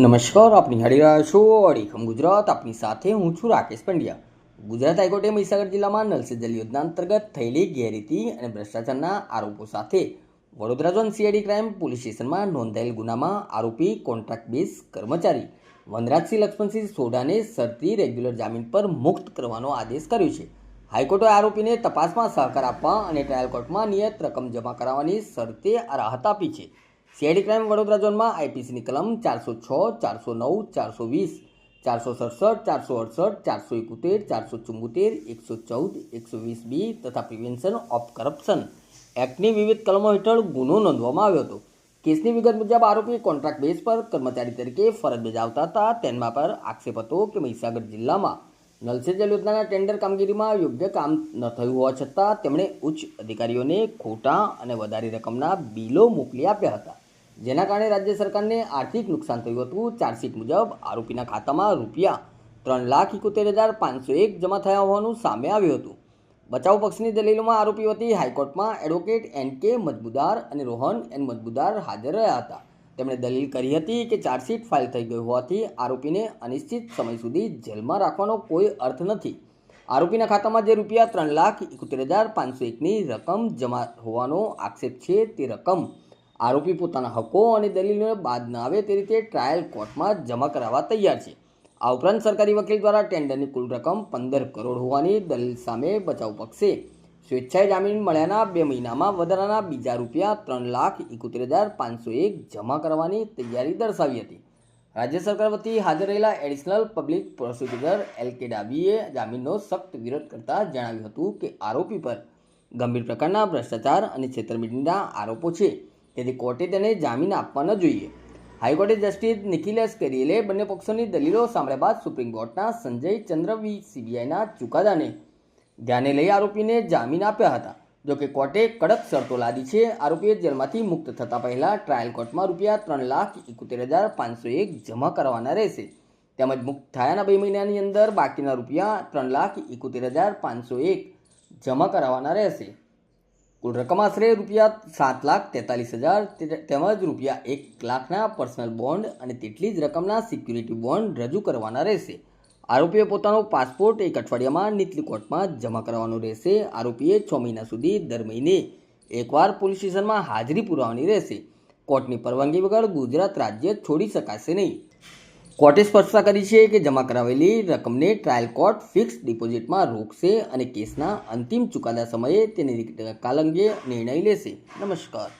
નમસ્કાર આપ નિહાળી રહ્યા છો અડીખમ ગુજરાત. આપની સાથે હું છું રાકેશ પંડ્યા. ગુજરાત હાઈકોર્ટે મહીસાગર જિલ્લામાં નલ યોજના અંતર્ગત થયેલી ગેરરીતિ અને ભ્રષ્ટાચારના આરોપો સાથે Vadodara zone CID crime police સ્ટેશનમાં નોંધાયેલ ગુનામાં આરોપી કોન્ટ્રાક્ટ બેઝ કર્મચારી વનરાજસિંહ લક્ષ્મણસિંહ સોઢાને શરતી રેગ્યુલર જામીન પર મુક્ત કરવાનો આદેશ કર્યો છે. હાઈકોર્ટે આરોપીને તપાસમાં સહકાર આપવા અને ટ્રાયલ કોર્ટમાં નિયત રકમ જમા કરાવવાની શરતે રાહત આપી છે. સીઆઈડી ક્રાઇમ વડોદરા ઝોનમાં આઈપીસીની કલમ ચારસો છ, ચારસો નવ, ચારસો વીસ, ચારસો સડસઠ, ચારસો અડસઠ, ચારસો એકોતેર, ચારસો ચુમ્મોતેર એકસો ચૌદ, એકસો વીસ બી તથા પ્રિવેન્શન ઓફ કરપ્શન એક્ટની વિવિધ કલમો હેઠળ ગુનો નોંધવામાં આવ્યો હતો. કેસની વિગત મુજબ આરોપી કોન્ટ્રાક્ટ બેઝ પર કર્મચારી તરીકે ફરજ બજાવતા હતા. તેના પર આક્ષેપ હતો કે મહીસાગર જિલ્લામાં નલસે જલ યોજનાના ટેન્ડર કામગીરીમાં યોગ્ય કામ ન થયું હોવા છતાં તેમણે ઉચ્ચ અધિકારીઓને ખોટા અને વધારે રકમના બિલો મોકલી આપ્યા હતા. જેના કારણે રાજ્ય સરકારને આર્થિક નુકસાન થયું હતું. ચાર્જશીટ મુજબ આરોપીના ખાતામાં રૂપિયા ત્રણ લાખ એકોતેર હજાર પાંચસો એક જમા થયા હોવાનું સામે આવ્યું હતું. બચાવ પક્ષની દલીલોમાં આરોપી વતી હાઈકોર્ટમાં એડવોકેટ એન કે મજબુદાર અને રોહન એન મજબુદાર હાજર રહ્યા હતા. તેમણે દલીલ કરી હતી કે ચાર્જશીટ ફાઇલ થઈ ગઈ હોવાથી આરોપીને અનિશ્ચિત સમય સુધી જેલમાં રાખવાનો કોઈ અર્થ નથી. આરોપીના ખાતામાં જે રૂપિયા ત્રણ લાખ એકોતેર હજાર પાંચસો એકની રકમ જમા હોવાનો આક્ષેપ છે તે રકમ આરોપી પોતાના હકો અને દલીલોને બાદ ન આવે તે રીતે ટ્રાયલ કોર્ટમાં જમા કરાવવા તૈયાર છે. આ ઉપરાંત સરકારી વકીલ દ્વારા ટેન્ડરની કુલ રકમ પંદર કરોડ હોવાની દલીલ સામે બચાવ પક્ષે સ્વેચ્છાએ જામીન મળ્યાના બે મહિનામાં વધારાના બીજા રૂપિયા ત્રણ લાખ એકોતેર હજાર પાંચસો એક જમા કરવાની તૈયારી દર્શાવી હતી. રાજ્ય સરકાર વતી હાજર રહેલા additional public prosecutor L K ડાબીએ જામીનનો સખ્ત વિરોધ કરતા જણાવ્યું હતું કે આરોપી પર ગંભીર પ્રકારના ભ્રષ્ટાચાર અને છેતરપિંડીના આરોપો છે. તેથી કોર્ટે તેને જામીન આપવાના જોઈએ. હાઈકોર્ટે જસ્ટિસ નિખિલેશ કેરીલે બંને પક્ષોની દલીલો સાંભળ્યા બાદ સુપ્રીમ કોર્ટના સંજય ચંદ્રવી સીબીઆઈના ચુકાદાને ધ્યાને લઈ આરોપીને જામીન આપ્યા હતા. જોકે કોર્ટે કડક શરતો લાદી છે. આરોપીએ જેલમાંથી મુક્ત થતા પહેલા ટ્રાયલ કોર્ટમાં રૂપિયા ત્રણ લાખ એકોતેર હજાર પાંચસો એક જમા કરવાના રહેશે. તેમજ મુક્ત થયાના બે મહિનાની અંદર બાકીના રૂપિયા ત્રણ લાખ એકોતેર હજાર પાંચસો એક જમા કરાવવાના રહેશે. કુલ રકમ આશરે રૂપિયા સાત લાખ તેતાલીસ હજાર તેમજ રૂપિયા એક લાખના પર્સનલ બોન્ડ અને તેટલી જ રકમના સિક્યુરિટી બોન્ડ રજૂ કરવાના રહેશે. આરોપીએ પોતાનો પાસપોર્ટ એક અઠવાડિયામાં નીતલી કોર્ટમાં જમા કરવાનો રહેશે. આરોપીએ છ મહિના સુધી દર મહિને એકવાર પોલીસ સ્ટેશનમાં હાજરી પુરાવવાની રહેશે. કોર્ટની પરવાનગી વગર ગુજરાત રાજ્ય છોડી શકાશે નહીં. કોર્ટે સ્પષ્ટતા કરી છે કે જમા કરાવેલી રકમને ટ્રાયલ કોર્ટ ફિક્સ ડિપોઝિટમાં રોકશે અને કેસના અંતિમ ચુકાદા સમયે તેની નિકાલ અંગે નિર્ણય લેશે. નમસ્કાર.